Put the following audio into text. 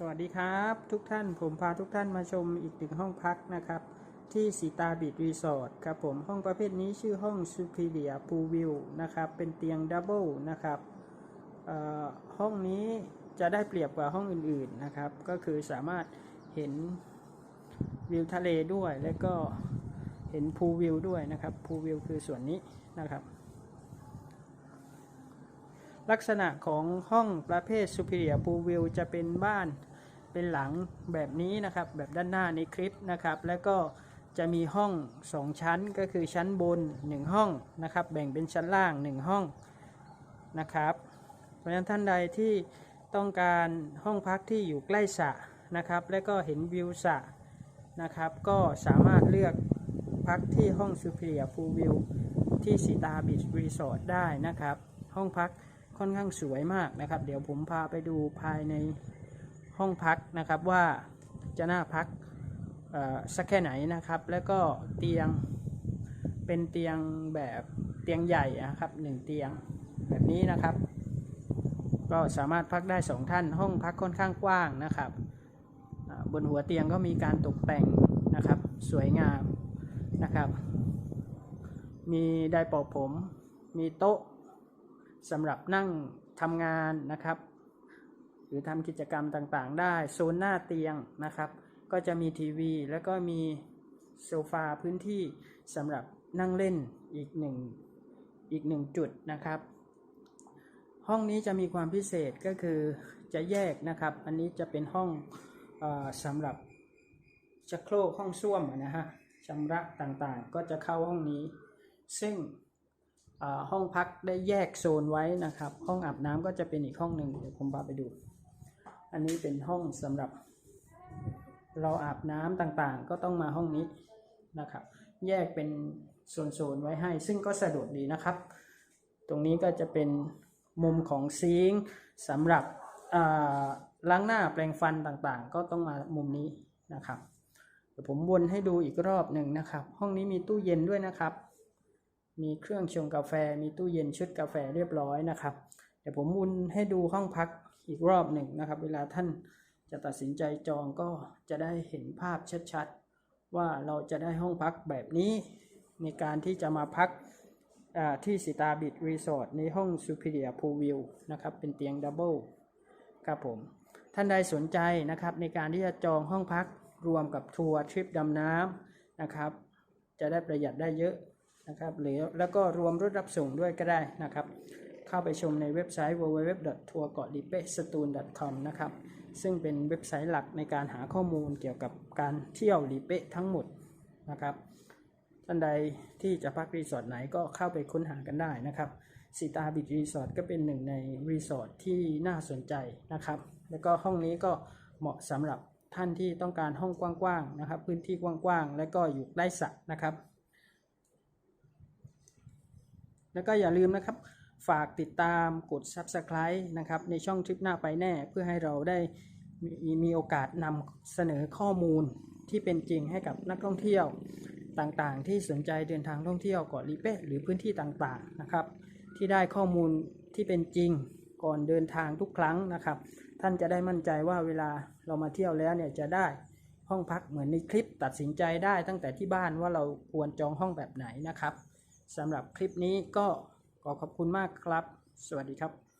สวัสดีครับทุกท่านผมพาทุกท่านมาชมอีกหนึ่งห้องพักนะครับ ที่สีตาบีดรีสอร์ทครับผมห้องประเภทนี้ชื่อห้อง Superior Pool View นะครับเป็นเตียงดับเบิลนะครับห้องนี้จะได้เปรียบกว่าห้องอื่นๆนะครับ ก็คือสามารถเห็นวิวทะเลด้วย และก็เห็นพูลวิวด้วยนะครับพูลวิวคือส่วนนี้นะครับ ลักษณะของห้องประเภท Superior Pool View จะเป็นบ้านเป็นหลังแบบนี้นะครับ แบบด้านหน้าในคลิปนะครับ แล้วก็จะมีห้อง 2 ชั้นก็คือชั้นบน 1 ห้องนะครับ แบ่งเป็นชั้นล่าง 1 ห้องนะครับ เพราะฉะนั้นท่านใดที่ต้องการห้องพักที่อยู่ใกล้สระนะครับ และก็เห็นวิวสระนะครับ ก็สามารถเลือกพักที่ห้อง Superior Pool View ที่สีตาบีชรีสอร์ทได้นะครับ ห้องพัก ค่อนข้างสวยมากนะครับ เดี๋ยวผมพาไปดูภายในห้องพักนะครับว่าจะน่าพักสักแค่ไหนนะครับ แล้วก็เตียงเป็นเตียงแบบเตียงใหญ่นะครับหนึ่งเตียงแบบนี้นะครับ ก็สามารถพักได้สองท่าน ห้องพักค่อนข้างกว้างนะครับ บนหัวเตียงก็มีการตกแต่งนะครับสวยงามนะครับ มีไดร์ป่าผม มีโต๊ะ สำหรับนั่งทำงานนะครับ หรือทำกิจกรรมต่างๆ ได้โซนหน้าเตียงนะครับ ก็จะมีทีวี แล้วก็มีโซฟาพื้นที่สำหรับนั่งเล่นอีกหนึ่งอีกหนึ่งจุดนะครับ ห้องนี้จะมีความพิเศษก็คือจะแยกนะครับ อันนี้จะเป็นห้องอสำหรับชักโครกห้องส้วมนะฮะชำระต่างๆ ก็จะเข้าห้องนี้ ซึ่ง ห้องพักได้แยกโซนไว้นะครับ ห้องอาบน้ำก็จะเป็นอีกห้องหนึ่งเดี๋ยวผมพาไปดู อันนี้เป็นห้องสำหรับ เราอาบน้ำต่างๆ ก็ต้องมาห้องนี้นะครับ แยกเป็นโซนๆไว้ให้ ซึ่งก็สะดวกดีนะครับ ตรงนี้ก็จะเป็นมุมของซิงค์สำหรับล้างหน้าแปรงฟันต่างๆ ก็ต้องมามุมนี้นะครับเดี๋ยวผมวนให้ดูอีกรอบหนึ่งนะครับ ห้องนี้มีตู้เย็นด้วยนะครับ มีเครื่องชงกาแฟ มีตู้เย็นชุดกาแฟเรียบร้อยนะครับ เดี๋ยวผมมุนให้ดูห้องพักอีกรอบหนึ่งนะครับ เวลาท่านจะตัดสินใจจองก็จะได้เห็นภาพชัดๆ ว่าเราจะได้ห้องพักแบบนี้ ในการที่จะมาพักที่สิตาบิดรีสอร์ทในห้อง Superior Pool View นะครับ เป็นเตียงดับเบิลครับผม ท่านใดสนใจนะครับในการที่จะจองห้องพักรวมกับทัวร์ทริปดำน้ำนะครับ จะได้ประหยัดได้เยอะ นะครับหรือแล้วก็รวมรถรับส่งด้วยก็ได้นะครับ เข้าไปชมในเว็บไซต์ www.tourgotlipe.com นะครับ ซึ่งเป็นเว็บไซต์หลักในการหาข้อมูลเกี่ยวกับการเที่ยวลีเปะทั้งหมดนะครับท่านใดที่จะพักรีสอร์ทไหนก็เข้าไปค้นหากันได้นะครับสีตาบิดรีสอร์ทก็เป็นหนึ่งในรีสอร์ทที่น่าสนใจนะครับ แล้วก็ห้องนี้ก็เหมาะสำหรับท่านที่ต้องการห้องกว้างๆนะครับ พื้นที่กว้างๆ และก็อยู่ใกล้สระนะครับ แล้วก็อย่าลืมนะครับ ฝากติดตามกด Subscribe นะครับ ในช่องทริปหน้าไปแน่ เพื่อให้เราได้มีมีโอกาสนำเสนอข้อมูลที่เป็นจริงให้กับนักท่องเที่ยวต่างๆ ที่สนใจเดินทางท่องเที่ยวเกาะลีเป้หรือพื้นที่ต่างๆนะครับ ที่ได้ข้อมูลที่เป็นจริงก่อนเดินทางทุกครั้งนะครับ ท่านจะได้มั่นใจว่าเวลาเรามาเที่ยวแล้วเนี่ยจะได้ห้องพักเหมือนในคลิปตัดสินใจได้ตั้งแต่ที่บ้านว่าเราควรจองห้องแบบไหนนะครับ สำหรับคลิปนี้ก็ขอขอบคุณมากครับ สวัสดีครับ